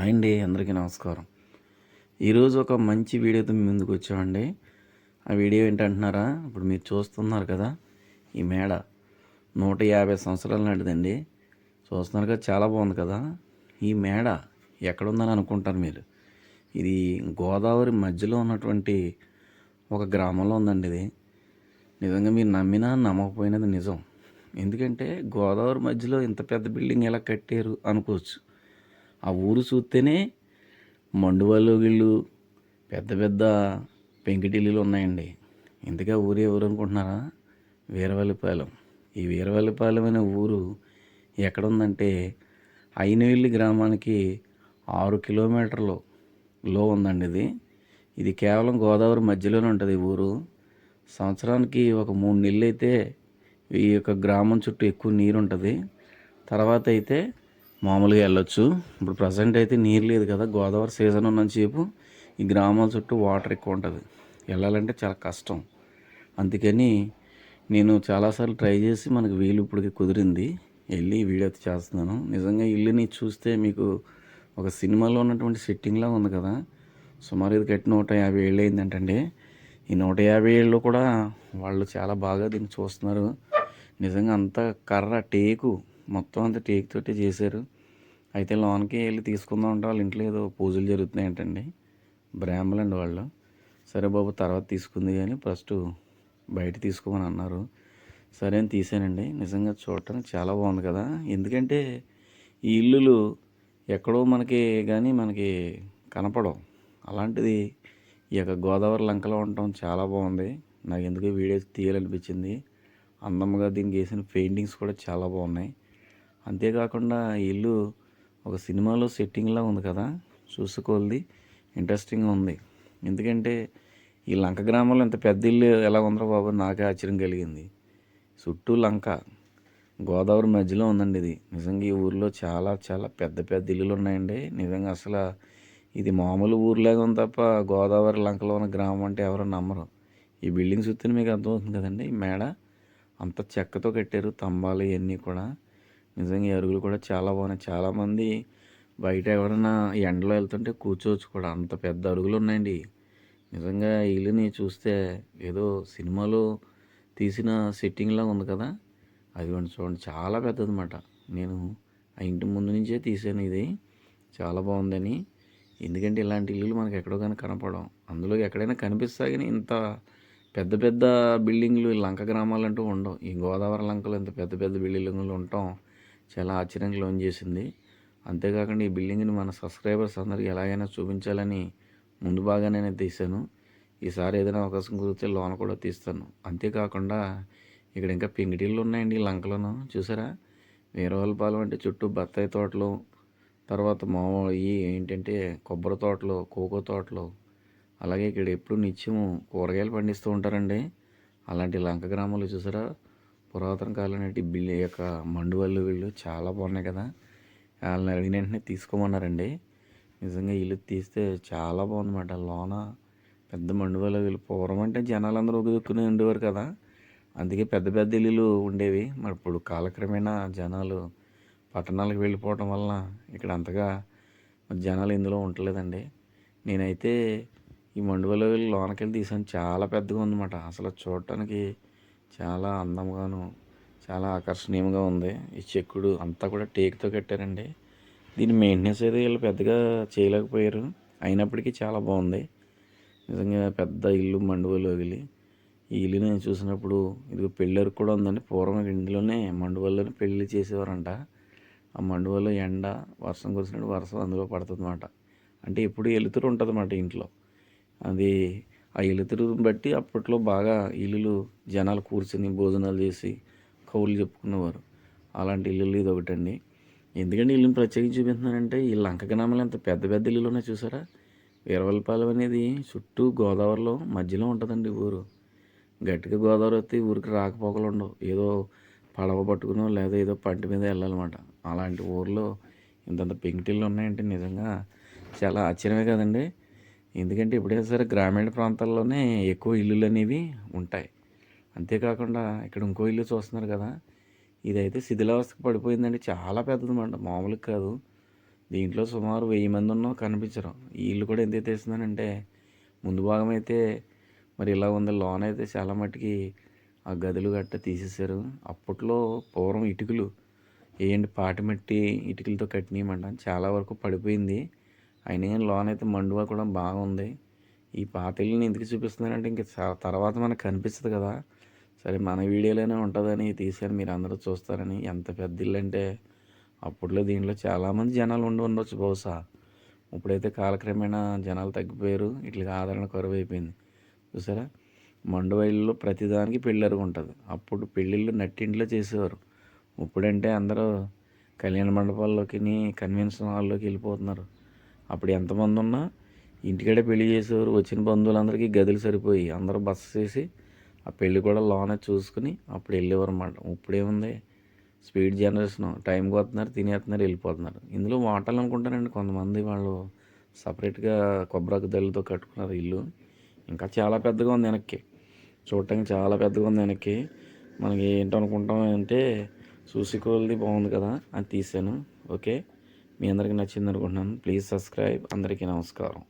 Hi అండి అందరికీ నమస్కారం. ఈరోజు ఒక మంచి వీడియోతో మీ ముందుకు వచ్చామండి. ఆ వీడియో ఏంటంటున్నారా? ఇప్పుడు మీరు చూస్తున్నారు కదా ఈ మేడ. నూట యాభై సంవత్సరాల నాటిదండి చూస్తున్నారు కదా చాలా బాగుంది కదా. ఈ మేడ ఎక్కడుందని అనుకుంటారు మీరు. ఇది గోదావరి మధ్యలో ఉన్నటువంటి ఒక గ్రామంలో ఉందండి ఇది. నిజంగా మీరు నమ్మినా నమ్మకపోయినది నిజం. ఎందుకంటే గోదావరి మధ్యలో ఇంత పెద్ద బిల్డింగ్ ఎలా కట్టారు అనుకోవచ్చు. ఆ ఊరు చూస్తేనే మండువాళ్ళు వీళ్ళు పెద్ద పెద్ద పెంకిటిల్లులు ఉన్నాయండి. ఇంతగా ఊరు ఎవరు అనుకుంటున్నారా వీరవల్లిపాలెం. ఈ వీరవల్లిపాలెం అనే ఊరు ఎక్కడుందంటే అయినవెల్లి గ్రామానికి ఆరు కిలోమీటర్లు లో ఉందండి ఇది. ఇది కేవలం గోదావరి మధ్యలోనే ఉంటుంది ఈ ఊరు. సంవత్సరానికి ఒక మూడు నెలలు అయితే ఈ యొక్క గ్రామం చుట్టూ ఎక్కువ నీరు ఉంటుంది తర్వాత అయితే మామూలుగా వెళ్ళొచ్చు. ఇప్పుడు ప్రజెంట్ అయితే నీరు లేదు కదా గోదావరి సీజన్ ఉన్నంతసేపు ఈ గ్రామాల చుట్టూ వాటర్ ఎక్కువ ఉంటుంది. వెళ్ళాలంటే చాలా కష్టం. అందుకని నేను చాలాసార్లు ట్రై చేసి మనకు వీలు ఇప్పటికి కుదిరింది. వెళ్ళి వీడియో అయితే చేస్తున్నాను. నిజంగా ఇల్లుని చూస్తే మీకు ఒక సినిమాలో ఉన్నటువంటి సెట్టింగ్లా ఉంది కదా. సుమారు ఇది కట్టి నూట యాభై ఏళ్ళు అయిందంటండి. ఈ నూట యాభై ఏళ్ళు కూడా వాళ్ళు చాలా బాగా దీన్ని చూస్తున్నారు. నిజంగా అంత కర్ర టేకు మొత్తం అంతా టేక్ తోటే చేశారు. అయితే లోన్కి వెళ్ళి తీసుకుందాం అంటే వాళ్ళ ఇంట్లో ఏదో పూజలు జరుగుతున్నాయి ఏంటండి బ్రాహ్మలండి వాళ్ళు. సరే బాబు తర్వాత తీసుకుంది కానీ ఫస్ట్ బయట తీసుకోమని అన్నారు. సరే అని తీసానండి. నిజంగా చూడటానికి చాలా బాగుంది కదా. ఎందుకంటే ఈ ఇల్లులు ఎక్కడో మనకి కానీ మనకి కనపడవు. అలాంటిది ఈ యొక్క గోదావరి లంకలో ఉండటం చాలా బాగుంది. నాకు ఎందుకు వీడియో తీయాలనిపించింది. అందముగా దీనికి వేసిన పెయింటింగ్స్ కూడా చాలా బాగున్నాయి. అంతేకాకుండా ఇల్లు ఒక సినిమాలో సెట్టింగ్లా ఉంది కదా చూసుకోవాలి ఇంట్రెస్టింగ్గా ఉంది. ఎందుకంటే ఈ లంక గ్రామంలో ఇంత పెద్ద ఇల్లు ఎలా ఉందో బాబు నాకే ఆశ్చర్యం కలిగింది. చుట్టూ లంక గోదావరి మధ్యలో ఉందండి ఇది. నిజంగా ఈ ఊర్లో చాలా చాలా పెద్ద పెద్ద ఇల్లులు ఉన్నాయండి. నిజంగా అసలు ఇది మామూలు ఊర్లాగా ఉంది తప్ప గోదావరి లంకలో ఉన్న గ్రామం అంటే ఎవరు నమ్మరు. ఈ బిల్డింగ్ చూస్తే మీకు అర్థమవుతుంది కదండి. ఈ మేడ అంత చెక్కతో కట్టారు తంబాలు ఇవన్నీ కూడా. నిజంగా అరుగులు కూడా చాలా బాగున్నాయి. చాలామంది బయట ఎవరైనా ఎండలో వెళ్తుంటే కూర్చోవచ్చు కూడా. అంత పెద్ద అరుగులు ఉన్నాయండి. నిజంగా ఇల్లుని చూస్తే ఏదో సినిమాలో తీసిన సెట్టింగ్లా ఉంది కదా. అది చూడండి. చాలా పెద్దదన్నమాట. నేను ఆ ఇంటి ముందు నుంచే తీసాను ఇది. చాలా బాగుందని. ఎందుకంటే ఇలాంటి ఇల్లులు మనకు ఎక్కడో కానీ కనపడం అందులో ఎక్కడైనా కనిపిస్తా కానీ ఇంత పెద్ద పెద్ద బిల్డింగ్లు లంక గ్రామాలు అంటూ ఉండవు. ఈ గోదావరి లంకలు ఇంత పెద్ద పెద్ద బిల్డింగ్లు ఉండటం చాలా ఆశ్చర్యంగా లోన్ చేసింది. అంతేకాకుండా ఈ బిల్డింగ్ని మన సబ్స్క్రైబర్స్ అందరికీ ఎలాగైనా చూపించాలని ముందు బాగానే తీశాను. ఈసారి ఏదైనా అవకాశం కుదిరితే లోన్ కూడా తీస్తాను. అంతేకాకుండా ఇక్కడ ఇంకా పెంగిటిళ్ళు ఉన్నాయండి ఈ చూసారా? వీరవల్పాలెం అంటే చుట్టూ బత్తాయి తోటలు తర్వాత మామూలు ఈ ఏంటంటే కొబ్బరి తోటలు కోకో తోటలు అలాగే ఇక్కడ ఎప్పుడు నిత్యము కూరగాయలు పండిస్తూ ఉంటారండి. అలాంటి లంక గ్రామాలు చూసారా? పురాతన కాలం నాటి బిల్లు యొక్క మండువల్లు వీళ్ళు చాలా బాగున్నాయి కదా. వాళ్ళని అడిగిన వెంటనే తీసుకోమన్నారండి. నిజంగా ఇల్లు తీస్తే చాలా బాగుందన్నమాట. లోన పెద్ద మండువల్లు వీళ్ళు పూర్వం అంటే జనాలందరూ ఒదుక్కుని ఉండేవారు కదా. అందుకే పెద్ద పెద్ద ఇల్లులు ఉండేవి. మరి ఇప్పుడు కాలక్రమేణా జనాలు పట్టణాలకు వెళ్ళిపోవటం వలన ఇక్కడ అంతగా జనాలు ఇందులో ఉండలేదండి. నేనైతే ఈ మండువలో లోనకి లోనకెళ్ళి తీసాను. చాలా పెద్దగా ఉందన్నమాట. అసలు చూడటానికి చాలా అందంగాను చాలా ఆకర్షణీయంగా ఉంది. ఈ చెక్కుడు అంతా కూడా టేక్తో కట్టారండి. దీని మెయింటెనెన్స్ అయితే వీళ్ళు పెద్దగా చేయలేకపోయారు. అయినప్పటికీ చాలా బాగుంది. నిజంగా పెద్ద ఇల్లు మండువలో వెళ్ళి ఈ ఇల్లు నేను చూసినప్పుడు ఇది పెళ్ళరికి కూడా ఉందండి. పూర్వం ఇందులోనే మండువల్లోనే పెళ్ళి చేసేవారంట. ఆ మండువలో ఎండ వర్షం కురిసినట్టు వర్షం అందులో పడుతుంది అన్నమాట అంటే ఎప్పుడు వెలుతురు ఉంటుంది అన్నమాట ఇంట్లో. అది ఆ వెలుతురుని బట్టి అప్పట్లో బాగా ఇల్లులు జనాలు కూర్చొని భోజనాలు చేసి కౌలు చెప్పుకునేవారు. అలాంటి ఇల్లులు ఇది ఒకటండి. ఎందుకంటే ఇల్లుని ప్రత్యేకించి చూపిస్తున్నానంటే ఈ లంక గ్రామంలో ఎంత పెద్ద పెద్ద ఇల్లు ఉన్నాయి చూసారా? వీరవల్పాలెం అనేది చుట్టూ గోదావరిలో మధ్యలో ఉంటుందండి ఊరు. గట్టిగా గోదావరి వస్తే ఊరికి రాకపోకలు ఉండవు. ఏదో పడవ పట్టుకునో లేదా ఏదో పంట మీద వెళ్ళాలన్నమాట. అలాంటి ఊర్లో ఇంతంత పెంకిటిల్లు ఉన్నాయంటే నిజంగా చాలా ఆశ్చర్యమే కదండి. ఎందుకంటే ఇప్పుడే సరే గ్రామీణ ప్రాంతాల్లోనే ఎక్కువ ఇల్లులు అనేవి ఉంటాయి. అంతేకాకుండా ఇక్కడ ఇంకో ఇల్లు చూస్తున్నారు కదా ఇదైతే శిథిలావస్థకు పడిపోయిందండి. చాలా పెద్దదన్నమాట మామూలుగా కాదు. దీంట్లో సుమారు వెయ్యి మంది ఉన్నా కనిపించరు. ఈ ఇల్లు కూడా ఎందుకు తీస్తున్నానంటే ముందు భాగం అయితే మరి ఇలా ఉంది లోన్ అయితే చాలా మట్టుకి ఆ గదులు గట్ట తీసేశారు. అప్పట్లో పూర్వం ఇటుకలు ఏంటి పాటి మట్టి ఇటుకలతో కట్టినయమంట చాలా వరకు పడిపోయింది. అయినా కానీ లోన్ అయితే మండువా కూడా బాగుంది. ఈ పాత ఇల్లుని ఎందుకు చూపిస్తున్నానంటే ఇంక తర్వాత మనకు కనిపిస్తుంది కదా. సరే మన వీడియోలోనే ఉంటుందని తీసాను మీరు అందరూ చూస్తారని. ఎంత పెద్ద ఇల్లు అంటే అప్పట్లో దీంట్లో చాలామంది జనాలు ఉండి ఉండొచ్చు బహుశా. ఇప్పుడైతే కాలక్రమేణా జనాలు తగ్గిపోయారు. ఇట్లా ఆదరణ కరువు అయిపోయింది చూసారా మండువైల్లో ప్రతిదానికి పెళ్ళరుగు ఉంటుంది. అప్పుడు పెళ్ళిళ్ళు నట్టింట్లో చేసేవారు. ఇప్పుడంటే అందరూ కళ్యాణ మండపాల్లోకి కన్వెన్షన్ హాల్లోకి వెళ్ళిపోతున్నారు. అప్పుడు ఎంతమంది ఉన్నా ఇంటికాడే పెళ్ళి చేసేవారు. వచ్చిన బంధువులందరికీ గదులు సరిపోయి అందరూ బస చేసి ఆ పెళ్ళి కూడా లోనే చూసుకుని అప్పుడు వెళ్ళేవారు అన్నమాట ఇప్పుడేముంది? Speed generation. టైంకి వస్తున్నారు తినేస్తున్నారు వెళ్ళిపోతున్నారు. ఇందులో వాటాలు అనుకుంటారండి కొంతమంది వాళ్ళు. సపరేట్గా కొబ్బరికి దళ్ళతో కట్టుకున్నారు ఇల్లు. ఇంకా చాలా పెద్దగా ఉంది వెనక్కి. చూడటానికి చాలా పెద్దగా ఉంది వెనక్కి. మనకి ఏంటనుకుంటాం అంటే చూసుకోవాలి బాగుంది కదా అని తీసాను. ఓకే? మీ అందరికీ నచ్చింది అనుకుంటున్నాను ప్లీజ్ సబ్స్క్రైబ్. అందరికీ నమస్కారం.